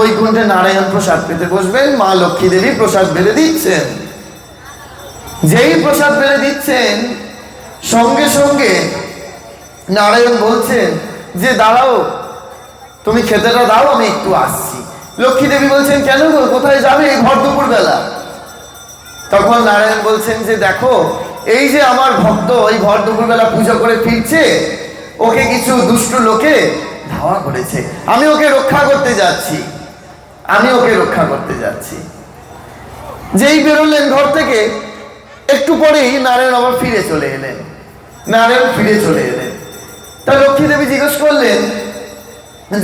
বৈকুণ্ঠে নারায়ণ প্রসাদ পেতে বসবেন, মা লক্ষ্মী দেবী প্রসাদ বেড়ে দিচ্ছেন। যেই প্রসাদ বেড়ে দিচ্ছেন, সঙ্গে সঙ্গে নারায়ণ বলছেন যে, দাঁড়াও, তুমি খেতেটা দাও, আমি একটু আসছি। লক্ষ্মী দেবী বলছেন, কেন গো, কোথায় যাবে এই ভর দুপুর বেলা তখন নারায়ণ বলছেন যে, দেখো, এই যে আমার ভক্ত ওই ভর দুপুরবেলা পুজো করে ফিরছে, ওকে কিছু দুষ্ট লোকে ধাওয়া করেছে। আমি ওকে রক্ষা করতে যাচ্ছি। আমি ওকে রক্ষা করতে যাচ্ছি। যেই বেরোলেন ঘর থেকে, একটু পরেই নারায়ণ আবার ফিরে চলে এলেন। নারায়ণ ফিরে চলে এলেন। তা লক্ষ্মী দেবী জিজ্ঞেস করলেন,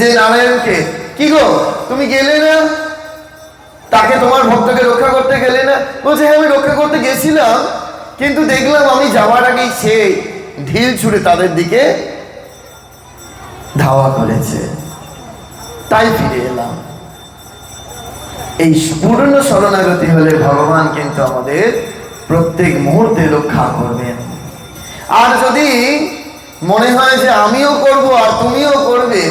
যে নারায়ণকে, কি গো, তুমি গেলে না? তাকে তোমার ভক্তকে রক্ষা করতে গেলে না? বলছে হ্যাঁ আমি রক্ষা করতে গেছিলাম, কিন্তু দেখলাম আমি যাওয়ার আগেই সে ঢিল ছুড়ে তাদের দিকে ধাওয়া করেছে। তাই ফিরে এলাম। এই পূর্ণ শরণাগতি হলে ভগবান কিন্তু আমাদের প্রত্যেক মুহূর্তে রক্ষা করবেন। আর যদি মনে হয় যে আমিও করব আর তুমিও করবে,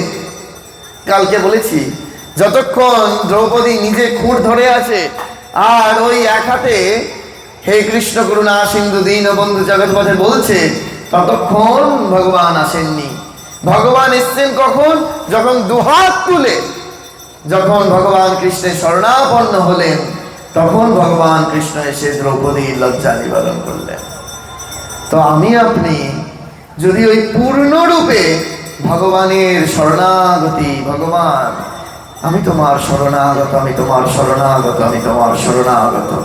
কালকে বলেছি, যতক্ষণ দ্রৌপদী নিজে খুঁড় ধরে আছে, আর ওই এক হাতে হে কৃষ্ণ করুণা সিন্ধু দীন বন্ধু জগৎপথে বলছে, ততক্ষণ ভগবান আসেননি। ভগবান এসছেন কখন? যখন দুহাত তুলে যখন ভগবান কৃষ্ণের শরণাপন্ন হলেন, তখন ভগবান কৃষ্ণ এসে দ্রৌপদী লজ্জা নিবারণ করলেন। তো আমি আপনি, যদি ওই পূর্ণরূপে ভগবানের শরণাগতি, ভগবান, আমি তোমার শরণাগত, আমি তোমার শরণাগত, আমি তোমার শরণাগত।